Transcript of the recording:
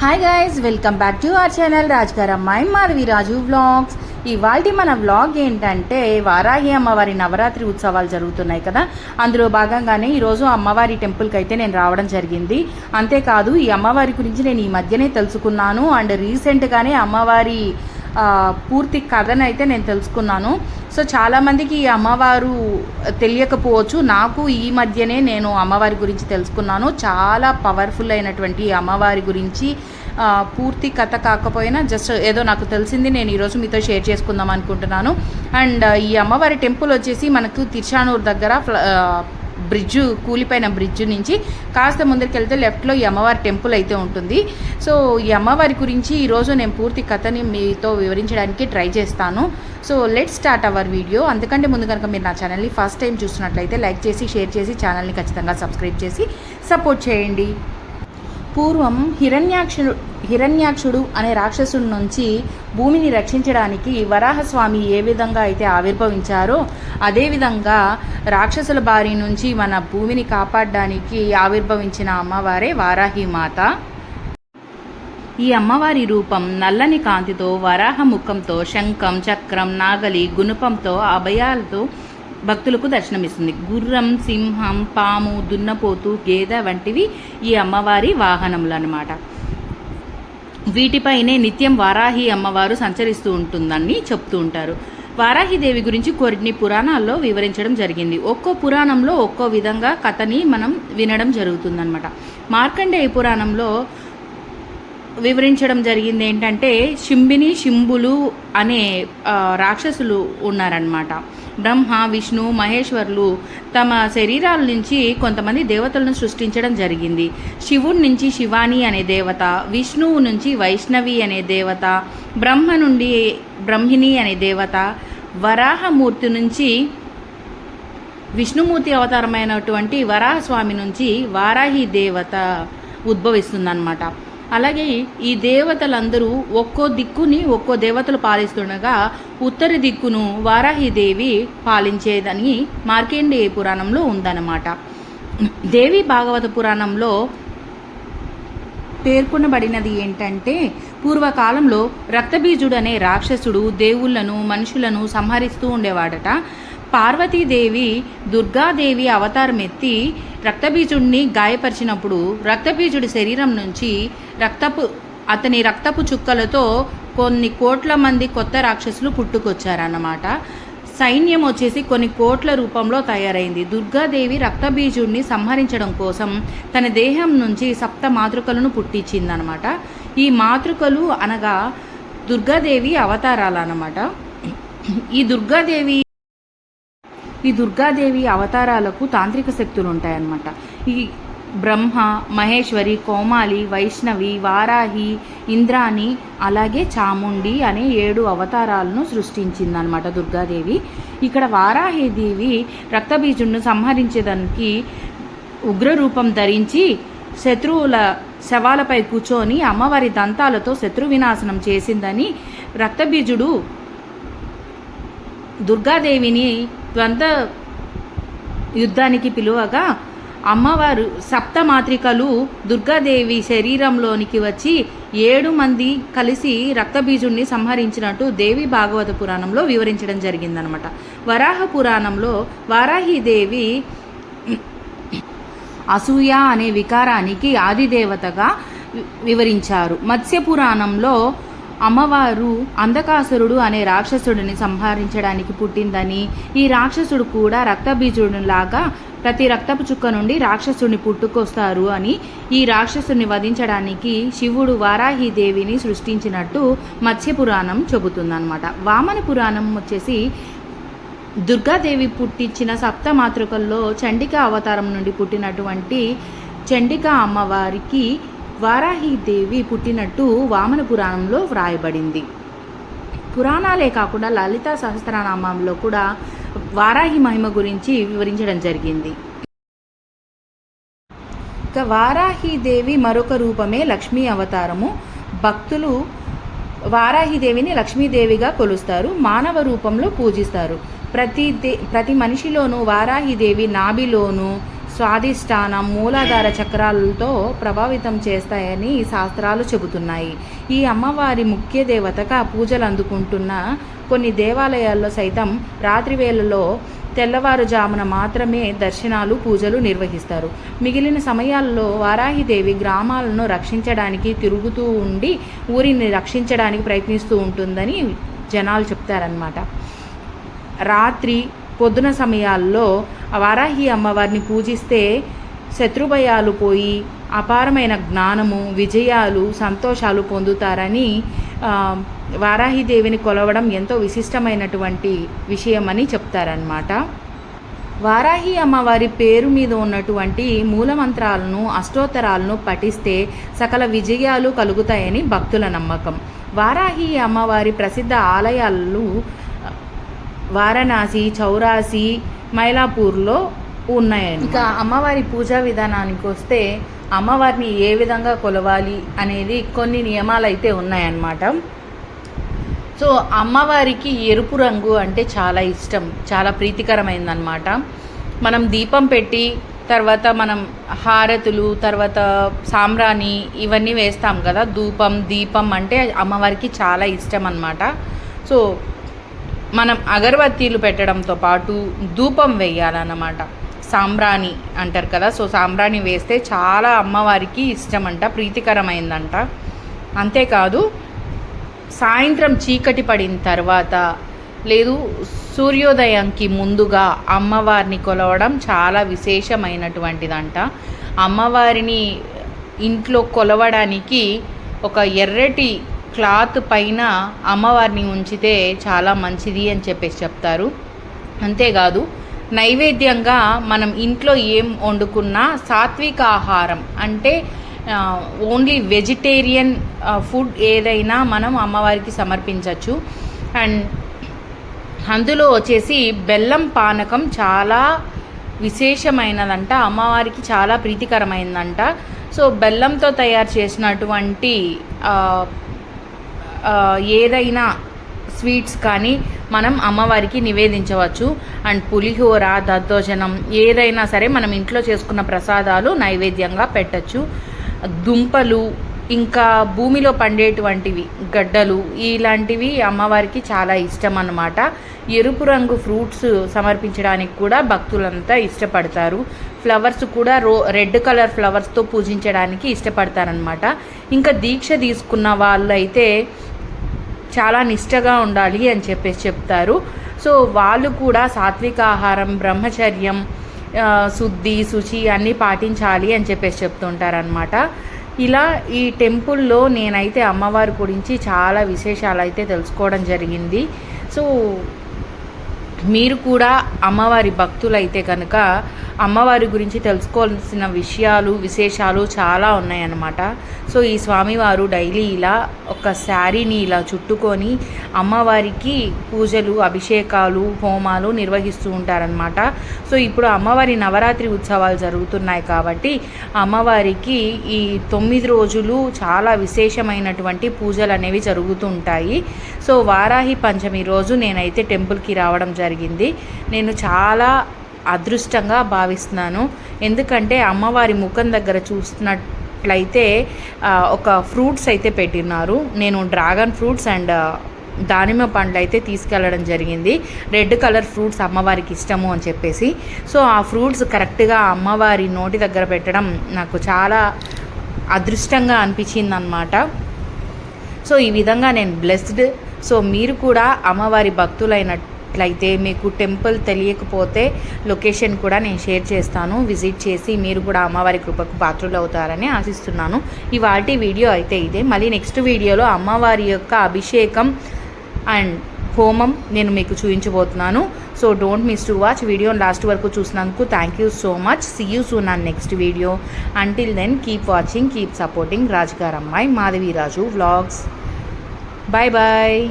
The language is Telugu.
Hi guys welcome back to our channel రాజుగారు అమ్మాయి మాధవి రాజు వ్లాగ్స్ ఇవాళ మన వ్లాగ్ ఏంటంటే వారాహి అమ్మవారి నవరాత్రి ఉత్సవాలు జరుగుతున్నాయి కదా. అందులో భాగంగానే ఈరోజు అమ్మవారి టెంపుల్కి అయితే నేను రావడం జరిగింది. అంతేకాదు ఈ అమ్మవారి గురించి నేను ఈ మధ్యనే తెలుసుకున్నాను. అండ్ రీసెంట్గానే అమ్మవారి పూర్తి కథను అయితే నేను తెలుసుకున్నాను. సో చాలామందికి ఈ అమ్మవారు తెలియకపోవచ్చు. నాకు ఈ మధ్యనే నేను అమ్మవారి గురించి తెలుసుకున్నాను. చాలా పవర్ఫుల్ అయినటువంటి ఈ అమ్మవారి గురించి పూర్తి కథ కాకపోయినా జస్ట్ ఏదో నాకు తెలిసింది నేను ఈరోజు మీతో షేర్ చేసుకుందాం అనుకుంటున్నాను. అండ్ ఈ అమ్మవారి టెంపుల్ వచ్చేసి మనకు తిరుచానూరు దగ్గర ఫ్ల- బ్రిడ్జ్ కూలిపోయిన బ్రిడ్జ్ నుంచి కాస్త ముందరికి వెళ్తే లెఫ్ట్లో ఈ అమ్మవారి టెంపుల్ అయితే ఉంటుంది. సో ఈ అమ్మవారి గురించి ఈరోజు నేను పూర్తి కథని మీతో వివరించడానికి ట్రై చేస్తాను. So let start our video అందుకంటే ముందు కనుక మీరు నా ఛానల్ని ఫస్ట్ టైం చూస్తున్నట్లయితే లైక్ చేసి షేర్ చేసి ఛానల్ని ఖచ్చితంగా సబ్స్క్రైబ్ చేసి సపోర్ట్ చేయండి. పూర్వం హిరణ్యాక్షుడు హిరణ్యాక్షుడు అనే రాక్షసుడి నుంచి భూమిని రక్షించడానికి వరాహస్వామి ఏ విధంగా అయితే ఆవిర్భవించారో అదేవిధంగా రాక్షసుల బారి నుంచి మన భూమిని కాపాడడానికి ఆవిర్భవించిన అమ్మవారే వారాహి మాత. ఈ అమ్మవారి రూపం నల్లని కాంతితో వరాహ ముఖంతో శంఖం చక్రం నాగలి గుణపంతో అభయాలతో భక్తులకు దర్శనమిస్తుంది. గుర్రం సింహం పాము దున్నపోతు గేదె వంటివి ఈ అమ్మవారి వాహనములు అన్నమాట వీటిపైనే నిత్యం వారాహి అమ్మవారు సంచరిస్తూ ఉంటుందని చెప్తూ ఉంటారు. వారాహిదేవి గురించి కొన్ని పురాణాల్లో వివరించడం జరిగింది. ఒక్కో పురాణంలో ఒక్కో విధంగా కథని మనం వినడం జరుగుతుందన్నమాట. మార్కండేయ పురాణంలో వివరించడం జరిగింది ఏంటంటే శింబిని శింబులు అనే రాక్షసులు ఉన్నారనమాట బ్రహ్మ విష్ణు మహేశ్వరులు తమ శరీరాల నుంచి కొంతమంది దేవతలను సృష్టించడం జరిగింది. శివుడి నుంచి శివాని అనే దేవత విష్ణువు నుంచి వైష్ణవి అనే దేవత బ్రహ్మ నుండి బ్రహ్మిణి అనే దేవత వరాహమూర్తి నుంచి విష్ణుమూర్తి అవతారమైనటువంటి వరాహస్వామి నుంచి వారాహి దేవత ఉద్భవిస్తుందన్నమాట. అలాగే ఈ దేవతలందరూ ఒక్కో దిక్కుని ఒక్కో దేవతలు పాలిస్తుండగా ఉత్తర దిక్కును వారాహిదేవి పాలించేదని మార్కండేయ పురాణంలో ఉందన్నమాట. దేవి భాగవత పురాణంలో పేర్కొనబడినది ఏంటంటే పూర్వకాలంలో రక్తబీజుడు అనే రాక్షసుడు దేవుళ్ళను మనుషులను సంహరిస్తూ ఉండేవాడట. పార్వతీదేవి దుర్గాదేవి అవతారం ఎత్తి రక్తబీజుడిని గాయపరిచినప్పుడు రక్తబీజుడి శరీరం నుంచి రక్తపు అతని రక్తపు చుక్కలతో కొన్ని కోట్ల మంది కొత్త రాక్షసులు పుట్టుకొచ్చారన్నమాట. సైన్యం వచ్చేసి కొన్ని కోట్ల రూపంలో తయారైంది. దుర్గాదేవి రక్తబీజుడిని సంహరించడం కోసం తన దేహం నుంచి సప్త మాతృకలను పుట్టించిందనమాట ఈ మాతృకలు అనగా దుర్గాదేవి అవతారాలు అన్నమాట ఈ దుర్గాదేవి ఈ దుర్గాదేవి అవతారాలకు తాంత్రిక శక్తులు ఉంటాయన్నమాట ఈ బ్రహ్మ మహేశ్వరి కోమాలి వైష్ణవి వారాహి ఇంద్రాణి అలాగే చాముండి అనే ఏడు అవతారాలను సృష్టించిందనమాట దుర్గాదేవి. ఇక్కడ వారాహిదేవి రక్తబీజుడిని సంహరించేదానికి ఉగ్రరూపం ధరించి శత్రువుల శవాలపై కూర్చొని అమ్మవారి దంతాలతో శత్రు వినాశనం చేసిందని రక్తబీజుడు దుర్గాదేవిని ద్వంద్వ యుద్ధానికి పిలువగా అమ్మవారు సప్తమాత్రికలు దుర్గాదేవి శరీరంలోనికి వచ్చి ఏడు మంది కలిసి రక్తబీజుణ్ణి సంహరించినట్టు దేవి భాగవత పురాణంలో వివరించడం జరిగిందనమాట. వరాహ పురాణంలో వారాహిదేవి అసూయ అనే వికారానికి ఆదిదేవతగా వివరించారు. మత్స్య పురాణంలో అమ్మవారు అంధకాసురుడు అనే రాక్షసుడిని సంహరించడానికి పుట్టిందని ఈ రాక్షసుడు కూడా రక్తబీజుడిలాగా ప్రతి రక్తపు చుక్క నుండి రాక్షసుడిని పుట్టుకొస్తారు అని ఈ రాక్షసుని వధించడానికి శివుడు వారాహిదేవిని సృష్టించినట్టు మత్స్య పురాణం చెబుతుందన్నమాట. వామన పురాణం వచ్చేసి దుర్గాదేవి పుట్టించిన సప్త మాతృకల్లో చండికా అవతారం నుండి పుట్టినటువంటి చండికా అమ్మవారికి వారాహిదేవి పుట్టినట్టు వామన పురాణంలో వ్రాయబడింది. పురాణాలే కాకుండా లలితా సహస్రనామంలో కూడా వారాహి మహిమ గురించి వివరించడం జరిగింది. ఇక వారాహిదేవి మరొక రూపమే లక్ష్మీ అవతారము. భక్తులు వారాహిదేవిని లక్ష్మీదేవిగా కొలుస్తారు మానవ రూపంలో పూజిస్తారు. ప్రతి దే ప్రతి మనిషిలోనూ వారాహిదేవి నాభిలోనూ స్వాధిష్టానం మూలాధార చక్రాలతో ప్రభావితం చేస్తాయని శాస్త్రాలు చెబుతున్నాయి. ఈ అమ్మవారి ముఖ్య దేవతగా పూజలు అందుకుంటున్న కొన్ని దేవాలయాల్లో సైతం రాత్రివేళలో తెల్లవారుజామున మాత్రమే దర్శనాలు పూజలు నిర్వహిస్తారు. మిగిలిన సమయాల్లో వారాహిదేవి గ్రామాలను రక్షించడానికి తిరుగుతూ ఉండి ఊరిని రక్షించడానికి ప్రయత్నిస్తూ ఉంటుందని జనాలు చెప్తారనమాట రాత్రి పొద్దున సమయాల్లో వారాహి అమ్మవారిని పూజిస్తే శత్రుభయాలు పోయి అపారమైన జ్ఞానము విజయాలు సంతోషాలు పొందుతారని వారాహిదేవిని కొలవడం ఎంతో విశిష్టమైనటువంటి విషయమని చెప్తారనమాట వారాహి అమ్మవారి పేరు మీద ఉన్నటువంటి మూలమంత్రాలను అష్టోత్తరాలను పఠిస్తే సకల విజయాలు కలుగుతాయని భక్తుల నమ్మకం. వారాహి అమ్మవారి ప్రసిద్ధ ఆలయాలు వారణాసి చౌరాసి మైలాపూర్లో ఉన్నాయండి ఇక అమ్మవారి పూజా విధానానికి వస్తే అమ్మవారిని ఏ విధంగా కొలవాలి అనేది కొన్ని నియమాలు అయితే ఉన్నాయన్నమాట. సో అమ్మవారికి ఎరుపు రంగు అంటే చాలా ఇష్టం చాలా ప్రీతికరమైందనమాట మనం దీపం పెట్టి తర్వాత మనం హారతులు తర్వాత సాంబ్రాణి ఇవన్నీ వేస్తాం కదా ధూపం దీపం అంటే అమ్మవారికి చాలా ఇష్టం అన్నమాట సో మనం అగరబత్తీలు పెట్టడంతో పాటు ధూపం వేయాలన్నమాట. సాంబ్రాణి అంటారు కదా సో సాంబ్రాణి వేస్తే చాలా అమ్మవారికి ఇష్టమంట ప్రీతికరమైందంట. అంతేకాదు సాయంత్రం చీకటి పడిన తర్వాత లేదు సూర్యోదయంకి ముందుగా అమ్మవారిని కొలవడం చాలా విశేషమైనటువంటిదంట. అమ్మవారిని ఇంట్లో కొలవడానికి ఒక ఎర్రటి క్లాత్ పైన అమ్మవారిని ఉంచితే చాలా మంచిది అని చెప్పేసి చెప్తారు. అంతేకాదు నైవేద్యంగా మనం ఇంట్లో ఏం వండుకున్నా సాత్విక ఆహారం అంటే ఓన్లీ వెజిటేరియన్ ఫుడ్ ఏదైనా మనం అమ్మవారికి సమర్పించవచ్చు అండ్ అందులో వచ్చేసి బెల్లం పానకం చాలా విశేషమైనదంట. అమ్మవారికి చాలా ప్రీతికరమైందంట. సో బెల్లంతో తయారు చేసినటువంటి ఏదైనా స్వీట్స్ కానీ మనం అమ్మవారికి నివేదించవచ్చు. అండ్ పులిహోర దద్దోజనం ఏదైనా సరే మనం ఇంట్లో చేసుకున్న ప్రసాదాలు నైవేద్యంగా పెట్టచ్చు. దుంపలు ఇంకా భూమిలో పండేటువంటివి గడ్డలు ఇలాంటివి అమ్మవారికి చాలా ఇష్టం అన్నమాట ఎరుపు రంగు ఫ్రూట్స్ సమర్పించడానికి కూడా భక్తులంతా ఇష్టపడతారు. ఫ్లవర్స్ కూడా రో రెడ్ కలర్ ఫ్లవర్స్తో పూజించడానికి ఇష్టపడతారనమాట ఇంకా దీక్ష తీసుకున్న వాళ్ళు అయితే చాలా నిష్టగా ఉండాలి అని చెప్పేసి చెప్తారు. సో వాళ్ళు కూడా సాత్విక ఆహారం బ్రహ్మచర్యం శుద్ధి శుచి అన్నీ పాటించాలి అని చెప్పేసి చెప్తుంటారనమాట ఇలా ఈ టెంపుల్లో నేనైతే అమ్మవారి గురించి చాలా విశేషాలు అయితే తెలుసుకోవడం జరిగింది. సో మీరు కూడా అమ్మవారి భక్తులైతే కనుక అమ్మవారి గురించి తెలుసుకోవాల్సిన విషయాలు విశేషాలు చాలా ఉన్నాయన్నమాట. సో ఈ స్వామివారు డైలీ ఇలా ఒక శారీని ఇలా చుట్టుకొని అమ్మవారికి పూజలు అభిషేకాలు హోమాలు నిర్వహిస్తూ ఉంటారనమాట సో ఇప్పుడు అమ్మవారి నవరాత్రి ఉత్సవాలు జరుగుతున్నాయి కాబట్టి అమ్మవారికి ఈ తొమ్మిది రోజులు చాలా విశేషమైనటువంటి పూజలు అనేవి జరుగుతూ ఉంటాయి. సో వారాహి పంచమి రోజు నేనైతే టెంపుల్కి రావడం జరిగింది. నేను చాలా అదృష్టంగా భావిస్తున్నాను. ఎందుకంటే అమ్మవారి ముఖం దగ్గర చూస్తున్నట్లయితే ఒక ఫ్రూట్స్ అయితే పెట్టినారు. నేను డ్రాగన్ ఫ్రూట్స్ అండ్ దానిమ్మ పండ్లు అయితే తీసుకెళ్ళడం జరిగింది. రెడ్ కలర్ ఫ్రూట్స్ అమ్మవారికి ఇష్టము అని చెప్పేసి. సో ఆ ఫ్రూట్స్ కరెక్ట్గా అమ్మవారి నోటి దగ్గర పెట్టడం నాకు చాలా అదృష్టంగా అనిపించింది అనమాట సో ఈ విధంగా నేను బ్లెస్డ్. సో మీరు కూడా అమ్మవారి భక్తులైనట్లయితే మీకు టెంపుల్ తెలియకపోతే లొకేషన్ కూడా నేను షేర్ చేస్తాను. విజిట్ చేసి మీరు కూడా అమ్మవారి కృపకు పాత్రలు అవుతారని ఆశిస్తున్నాను. ఇవాటి వీడియో అయితే ఇదే. మళ్ళీ నెక్స్ట్ వీడియోలో అమ్మవారి యొక్క అభిషేకం అండ్ హోమం నేను మీకు చూపించబోతున్నాను. So don't miss to watch video last వరకు చూసినందుకు thank you so much see you soon next video until then keep watching keep supporting రాజుగారమ్మాయి Madhavi Raju vlogs bye bye